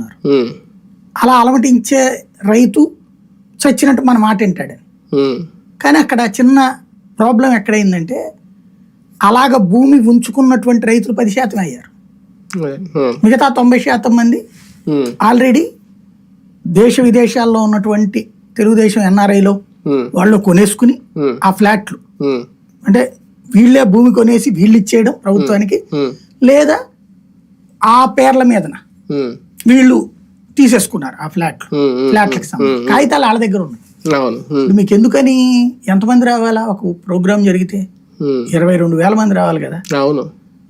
అలమటిస్తున్నారు ఉమ్, అలా అలమటించే రైతు చచ్చినట్టు మన మాట వింటాడని ఉమ్, కానీ అక్కడ చిన్న ప్రాబ్లం ఎక్కడైందంటే అలాగ భూమి ఉంచుకున్నటువంటి రైతులు పది శాతం అయ్యారు. మిగతా తొంభై శాతం మంది ఆల్రెడీ దేశ విదేశాల్లో ఉన్నటువంటి తెలుగుదేశం ఎన్ఆర్ఐలో వాళ్ళు కొనేసుకుని ఆ ఫ్లాట్లు. అంటే వీళ్ళే భూమి కొనేసి వీళ్ళు ఇచ్చేయడం ప్రభుత్వానికి లేదా ఆ పేర్ల మీదన. వీళ్ళు తీసేసుకున్నారు ఆ ఉమ్, ఫ్లాట్లకు సంబంధించి. కాగితాలు వాళ్ళ దగ్గర ఉన్నాయి. మీకు ఎందుకని ఎంతమంది రావాలా? ఒక ప్రోగ్రామ్ జరిగితే ఇరవై రెండు వేల మంది రావాలి కదా. అవును.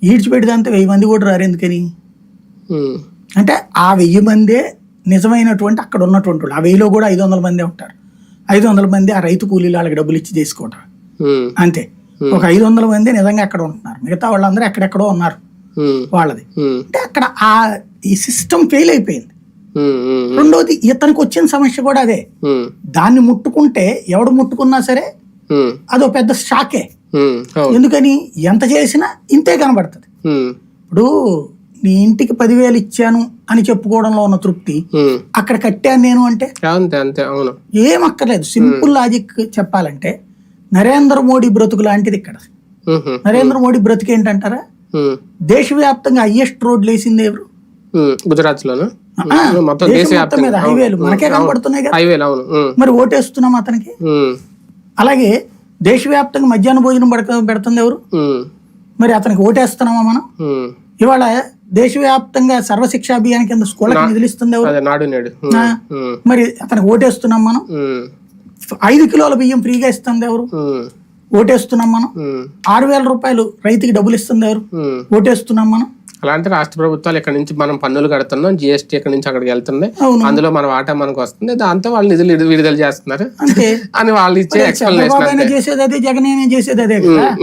ఈడ్చిపెడితే వెయ్యి మంది కూడా రారు ఎందుకని? అంటే ఆ వెయ్యి మందే నిజమైనటువంటి అక్కడ ఉన్నటువంటి వాళ్ళు. ఆ వెయ్యిలో కూడా ఐదు వందల మందే ఉంటారు. ఐదు వందల మంది ఆ రైతు కూలీలు వాళ్ళకి డబ్బులు ఇచ్చి తీసుకోవటం ఉమ్, అంతే. ఒక ఐదు వందల మంది నిజంగా అక్కడ ఉంటున్నారు. మిగతా వాళ్ళందరూ ఎక్కడెక్కడో ఉన్నారు. వాళ్ళది. అంటే అక్కడ ఆ ఈ సిస్టమ్ ఫెయిల్ అయిపోయింది. రెండోది ఇతనికి వచ్చిన సమస్య కూడా అదే. దాన్ని ముట్టుకుంటే ఎవడు ముట్టుకున్నా సరే అదో పెద్ద షాకే. ఎందుకని? ఎంత చేసినా ఇంతే కనబడుతుంది. ఇప్పుడు నీ ఇంటికి పదివేలు ఇచ్చాను అని చెప్పుకోవడంలో ఉన్న తృప్తి అక్కడ కట్టాను నేను అంటే? అంతే అంతే అవును. ఏం అక్కర్లేదు. సింపుల్ లాజిక్ చెప్పాలంటే నరేంద్ర మోడీ బ్రతుకు లాంటిది ఇక్కడ. నరేంద్ర మోడీ బ్రతుకు ఏంటంటారా? దేశవ్యాప్తంగా హైయెస్ట్ రోడ్లు వేసింది ఎవరు? గుజరాత్ లోను మొత్తం మీద హైవేలు మనకే కనబడుతున్నాయి కదా? మరి ఓటేస్తున్నాం అతనికి? అలాగే దేశవ్యాప్తంగా మధ్యాహ్న భోజనం పడక పెడుతుంది ఎవరు? మరి అతనికి ఓటేస్తున్నామా మనం. ఇవాళ దేశవ్యాప్తంగా సర్వశిక్ష అభియాన్ కింద స్కూళ్ళకి నిధులు ఇస్తుంది ఎవరు? నాడు నేడు. మరి అతనికి ఓటేస్తున్నాం మనం? ఐదు కిలోల బియ్యం ఫ్రీగా ఇస్తుంది ఎవరు? ఓటేస్తున్నాం మనం. ఆరు వేల రూపాయలు రైతుకి డబ్బులు ఇస్తుంది ఎవరు. ఓటేస్తున్నాం మనం. అలాంటి రాష్ట్ర ప్రభుత్వాలు ఇక్కడ నుంచి మనం పన్నులు కడుతున్నాం జిఎస్టీ ఇక్కడ నుంచి అక్కడికి వెళ్తుంది అవును. అందులో మన వాటా మనకు వస్తుంది. దాంతో వాళ్ళు నిధులు విడుదల చేస్తున్నారు. అని వాళ్ళు ఇచ్చే ఎక్స్ప్లెనేషన్ చేసేది అదే జగన్ చేసేది అదే